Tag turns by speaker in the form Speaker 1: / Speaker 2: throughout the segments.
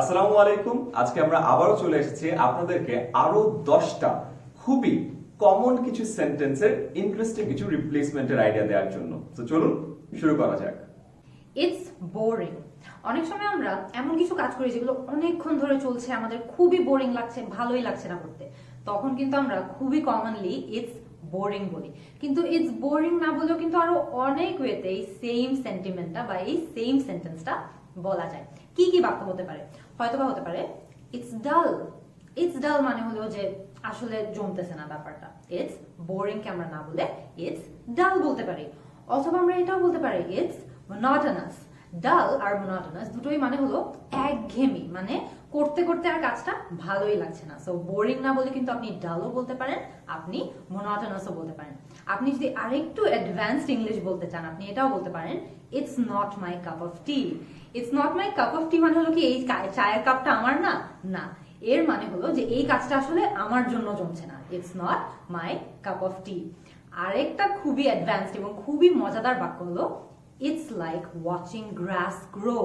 Speaker 1: আসসালামু আলাইকুম। আজকে আমরা আবারও চলে এসেছি আপনাদেরকে আরও দশটা খুবই কমন কিছু সেন্টেন্সের ইন্টারেস্টিং কিছু রিপ্লেসমেন্টের আইডিয়া দেওয়ার জন্য। তো চলুন, শুরু করা যাক।
Speaker 2: ইটস বোরিং অনেক সময় আমরা এমন কিছু কাজ করি যেগুলো অনেকক্ষণ ধরে চলছে, আমাদের খুবই বোরিং লাগছে, ভালোই লাগছে না করতে। তখন কিন্তু আমরা খুবই কমনলি ইটস বোরিং বলি। কিন্তু ইটস বোরিং না বলেও কিন্তু আরও অনেক ওয়েতে এই সেম সেন্টিমেন্টটা বা এই সেম সেন্টেন্সটা বলা যায়। কি কি বাক্য হতে পারে? হয়তোবা হতে পারে ইটস ডাল ইটস ডাল মানে হলো যে আসলে জমতেছে না ব্যাপারটা। ইটস বোরিং কে আমরা না বলে ইটস ডাল বলতে পারি। অথবা আমরা এটাও বলতে পারি ইটস মনোটনাস ডাল আর মনোটনাস দুটোই মানে হলো একঘেমি মানে করতে করতে আর কাজটা ভালোই লাগছে না। সো বোরিং না বলে কিন্তু আপনি ডালও বলতে পারেন, আপনি মনোটনাসও বলতে পারেন। আপনি যদি আরেকটু অ্যাডভান্সড ইংলিশ বলতে চান, আপনি এটাও বলতে পারেন it's not my cup of tea it's not my cup of tea মানে হলো কি, এই চায়ের কাপটা আমার না? না। এর মানে হলো যে এই কাজটা আসলে আমার জন্য জমছে না। It's not my cup of tea আরেকটা খুবই অ্যাডভান্সড এবং খুবই মজাদার বাক্য হলো it's like watching grass grow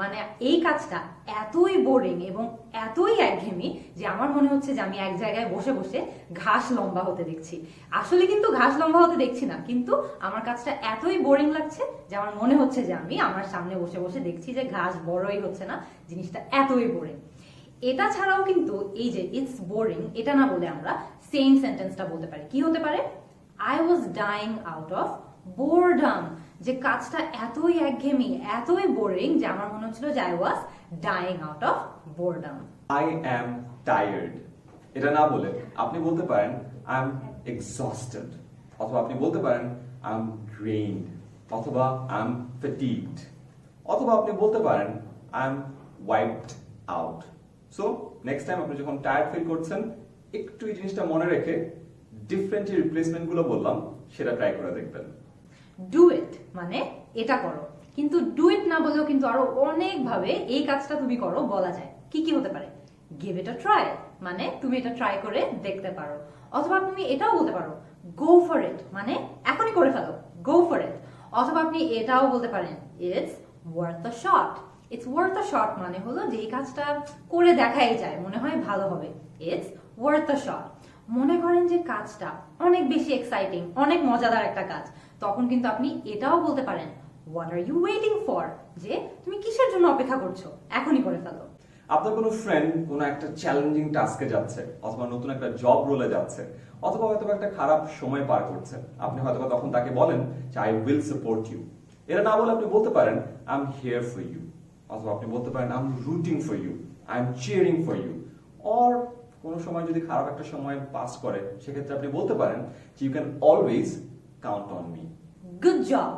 Speaker 2: মানে এই কাজটা এতই বোরিং এবং এতই একঘেমি যে আমার মনে হচ্ছে যে আমি এক জায়গায় বসে বসে ঘাস লম্বা হতে দেখছি। আসলে কিন্তু ঘাস লম্বা হতে দেখছি না, কিন্তু আমার কাজটা এতই বোরিং লাগছে যে আমার মনে হচ্ছে যে আমি আমার সামনে বসে বসে দেখছি যে ঘাস বড়ই হচ্ছে না, জিনিসটা এতই বোরিং এটা ছাড়াও কিন্তু এই যে ইটস বোরিং এটা না বলে আমরা সেম সেন্টেন্সটা বলতে পারি। কি হতে পারে? I was dying out of boredom যে কাজটা এতই একঘেয়েমি, এতই বোরিং যে আমার মনে হচ্ছিল যে I was dying out of boredom
Speaker 1: I am tired এটা না বলে আপনি বলতে পারেন আই এম এক্সস্টেড অথবা আপনি বলতে পারেন আই এম ড্রেইনড অথবা আই এম ফ্যাটিগড অথবা আপনি বলতে পারেন I am wiped out so next time আপনি যখন টায়ার্ড ফিল করছেন, একটু এই জিনিসটা মনে রেখে ডিফারেন্ট যে রিপ্লেসমেন্টগুলো বললাম, সেটা ট্রাই করে দেখবেন।
Speaker 2: ডু ইট মানে এটা করো। কিন্তু ডু ইট না বলেও কিন্তু আরও অনেক ভাবে এই কাজটা তুমি করো বলা যায়। কি কি হতে পারে? গিভ আ ট্রাই মানে তুমি এটা ট্রাই করে দেখতে পারো। অথবা তুমি এটাও বলতে পারো গো ফর ইট মানে এখনই করে ফেলো গো ফর ইট অথবা আপনি এটাও বলতে পারেন it's worth a shot it's worth a shot মানে হলো যে এই কাজটা করে দেখাই যায়, মনে হয় ভালো হবে। ইটস ওয়ার্থ আ শট মনে করেন যে কাজটা অনেক বেশি এক্সাইটিং অনেক মজাদার একটা কাজ, তখন কিন্তু আপনি এটাও বলতে পারেন what are you waiting for যে তুমি কিসের জন্য অপেক্ষা করছ? এখনই করে ফেলো।
Speaker 1: আপনার কোনো ফ্রেন্ড কোনো একটা চ্যালেঞ্জিং টাস্কে যাচ্ছে, অথবা নতুন একটা জব রোলে যাচ্ছে, অথবা হয়তো একটা খারাপ সময় পার করছে আপনি হয়তো তখন তাকে বলেন যে আই উইল সাপোর্ট ইউ এটা না বলে আপনি বলতে পারেন I am here for you অথবা আপনি বলতে পারেন I am rooting for you I am cheering for you or কোনো সময় যদি খারাপ একটা সময় পাস করে, সেক্ষেত্রে আপনি বলতে পারেন যে you can always count on me
Speaker 2: good job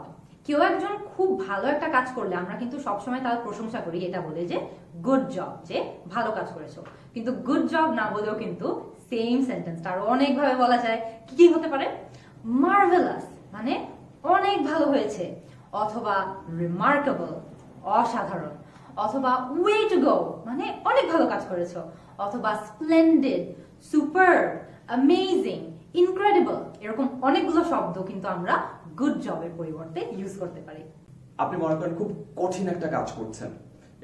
Speaker 2: কেউ একজন খুব ভালো একটা কাজ করলে, আমরা কিন্তু সবসময় তার প্রশংসা করি, এটা বলে যে গুড জব যে ভালো কাজ করেছ। কিন্তু গুড জব না বলেও কিন্তু সেম সেন্টেন্সটা আরও অনেকভাবে বলা যায়। কি কি হতে পারে? মার্ভেলাস মানে অনেক ভালো হয়েছে, অথবা রিমার্কেবল অসাধারণ, অথবা ওয়ে টু গো মানে অনেক ভালো কাজ করেছ অথবা স্প্লেন্ডেড সুপার অ্যামেজিং ইনক্রেডিবল এরকম অনেকগুলো শব্দ কিন্তু আমরা গুড জবের পরিবর্তে ইউজ করতে পারি।
Speaker 1: আপনি মনে করেন খুব কঠিন একটা কাজ করছেন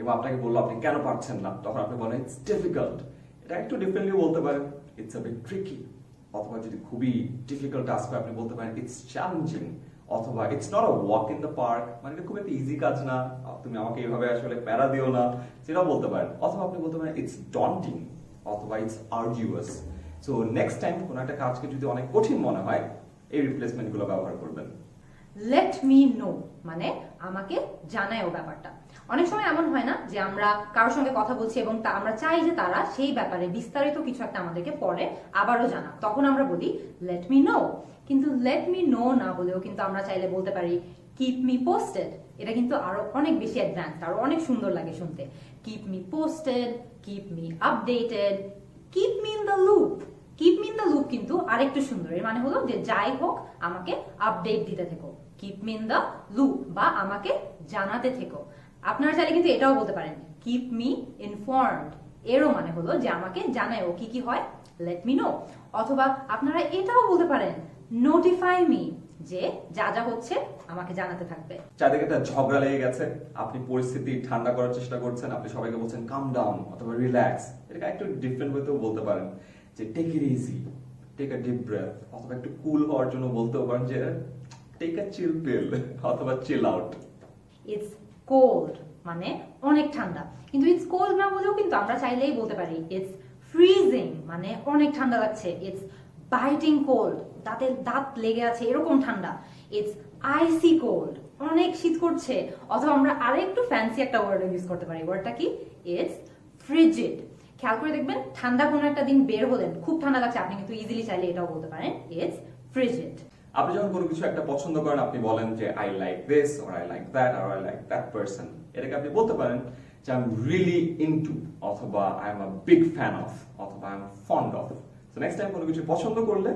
Speaker 1: এবং আপনাকে বলল আপনি কেন পারছেন না, তখন আপনি বলেন ইটস ডিফিকাল্ট এটা একটু ডিফারেন্টলি বলতে পারেন ইটস আ বিট ট্রিকি অথবা যদি খুবই ডিফিকাল্ট টাস্ক হয় আপনি বলতে পারেন ইটস চ্যালেঞ্জিং অথবা it's not a walk in the park মানে খুব একটা ইজি কাজ না, তুমি আমাকে এইভাবে আসলে প্যারা দিও না, সেটাও বলতে পারেন। অথবা আপনি বলতে পারেন ইটস ডন্টিং অথবা it's arduous so next time কোনো একটা কাজকে যদি অনেক কঠিন মনে হয়, এই রিপ্লেসমেন্টগুলো ব্যবহার করবেন।
Speaker 2: লেট মি নো মানে আমাকে জানায় ও ব্যাপারটা। অনেক সময় এমন হয় না যে আমরা কারোর সঙ্গে কথা বলছি এবং তা আমরা চাই যে তারা সেই ব্যাপারে বিস্তারিত কিছু একটা আমাদেরকে পরে আবারও জানা তখন আমরা বলি লেট মি নো কিন্তু লেট মি নো না বলেও কিন্তু আমরা চাইলে বলতে পারি কিপ মি পোস্টেড এটা কিন্তু আরও অনেক বেশি অ্যাডভান্স আরও অনেক সুন্দর লাগে শুনতে। Keep me posted keep me updated keep me in the loop keep me in the loop কিন্তু আরেকটু সুন্দর। এর মানে হলো যে যাই হোক, আমাকে আপডেট দিতে থেকো। Keep me in the loop বা আমাকে জানাতে থেকো। আপনারা চাইলে কিন্তু এটাও বলতে পারেন কিপ মি ইনফর্মড এরও মানে হলো যে আমাকে জানায়ও কি কি হয় লেট মি নো অথবা আপনারা এটাও বলতে পারেন নোটিফাই মি যে যা যা হচ্ছে আমাকে জানাতে থাকবে।
Speaker 1: চারদিকে একটা ঝগড়া লেগে গেছে, আপনি পরিস্থিতি ঠান্ডা করার চেষ্টা করছেন, আপনি সবাইকে বলছেন কাম ডাউন অথবা রিল্যাক্স এটাকে একটু ডিফারেন্ট ওয়েতেও বলতে পারেন, যে take it easy take a deep breath অথবা একটু কুল হওয়ার জন্য বলতেও পারেন যে টেক আ চিল পিল অথবা চিল আউট
Speaker 2: ইটস কোল্ড মানে অনেক ঠান্ডা। কিন্তু ইটস কোল্ড না বলেও কিন্তু আমরা চাইলেই বলতে পারি ইটস ফ্রিজিং মানে অনেক ঠান্ডা লাগছে। ইটস বাইটিং কোল্ড দাঁতে দাঁত লেগে আছে, এরকম ঠান্ডা। ইটস আইসি কোল্ড অনেক শীত করছে। অথবা আমরা আরেকটু ফ্যান্সি একটা ওয়ার্ড ইউজ করতে পারি। ওয়ার্ডটা কি? ইটস ফ্রিজিড খেয়াল করে দেখবেন, ঠান্ডা কোনো একটা দিন বের হলেন, খুব ঠান্ডা লাগছে, আপনি কিন্তু ইজিলি চাইলে এটাও বলতে পারেন। ইটস ফ্রিজিড
Speaker 1: আপনি যখন কোনো কিছু একটা পছন্দ করেন, আপনি বলেন যে I like this or I like that R I like that person এটাকে আপনি বলতে পারেন যে আই এম রিয়েলি ইনটু অথবা I am a big fan of অথবা I am fond of so next time কোনো কিছু পছন্দ করলে,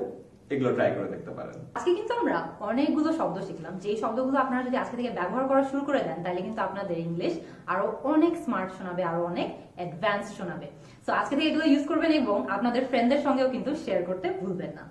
Speaker 1: এগুলো ট্রাই করে দেখতে পারেন।
Speaker 2: আজকে কিন্তু আমরা অনেকগুলো শব্দ শিখলাম। যেই শব্দগুলো আপনারা যদি আজকে থেকে ব্যবহার করা শুরু করে দেন, তাহলে কিন্তু আপনাদের ইংলিশ আরও অনেক স্মার্ট শোনাবে, আরও অনেক অ্যাডভান্স শোনাবে। সো আজকে থেকে এগুলো ইউজ করবেন এবং আপনাদের ফ্রেন্ডদের সঙ্গেও কিন্তু শেয়ার করতে ভুলবেন না।